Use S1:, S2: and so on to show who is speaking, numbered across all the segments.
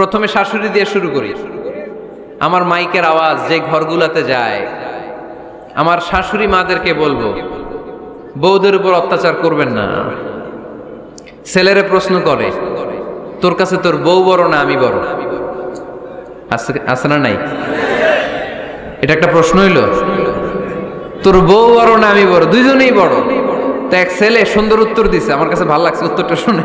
S1: প্রথমে শাশুড়ি দিয়ে শুরু করি। আমার মাইকের আওয়াজ যে ঘরগুলাতে যায়, আমার শাশুড়ি মাদেরকে বলব বৌদের উপর অত্যাচার করবেন না। ছেলেরে প্রশ্ন করে, তোর কাছে তোর বউ বড় না আমি বড়? আছে না নাই? এটা একটা প্রশ্ন হইল। তোর বউ বড় না আমি বড়? দুইজনেই বড়। তো এক ছেলে সুন্দর উত্তর দিছে। আমার কাছে ভালো লাগছে উত্তরটা শুনে।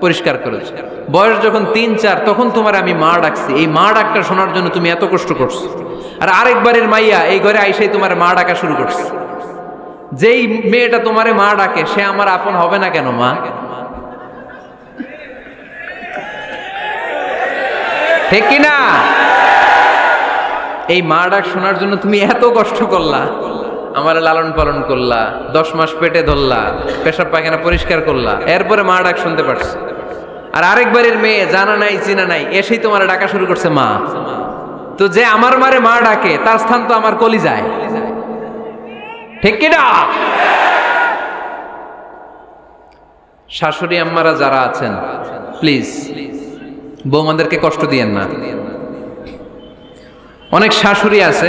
S1: পরিষ্কার করেছে। বয়স যখন তিন, চার, তখন তোমার আমি মা ডাকছি। এই মা ডাকটা শোনার জন্য তুমি এত কষ্ট করছ। আর আরেকবারের মাইয়া এই ঘরে আইসাই তোমার মা ডাকা শুরু করছে। যেই মেয়েটা তোমারে মা ডাকে, সে আমার আপন হবে না কেন, মা? ঠিক কিনা? এই মা ডাক শোনার জন্য তুমি এত কষ্ট করলা। আমার লালন পালন করলা, দশ মাস পেটে ধরলা, পেশাব পায়খানা পরিষ্কার করলা, এরপরে মা ডাক শুনতে পারছে। আর আরেকবারের মেয়ে, জানা নাই, চিনা নাই, এসেই তোমার ডাকা শুরু করছে মা। তো যে আমার মারে মা ডাকে, তার স্থান তো আমার কলি যায় ঠিক কিনা শাশুড়ি আম্মারা যারা আছেন প্লিজ বৌমাদেরকে কষ্ট দিয়েন না। অনেক শাশুড়ি আছে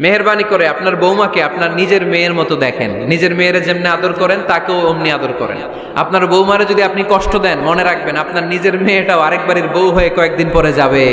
S1: মেহরবানি করে আপনার বৌমাকে আপনার নিজের মেয়ের মতো দেখেন। নিজের মেয়ের যেমনি আদর করেন, তাকেও অমনি আদর করেন। আপনার বৌমারে যদি আপনি কষ্ট দেন, মনে রাখবেন আপনার নিজের মেয়েটাও আরেক বাড়ির বউ হয়ে কয়েকদিন পরে যাবে।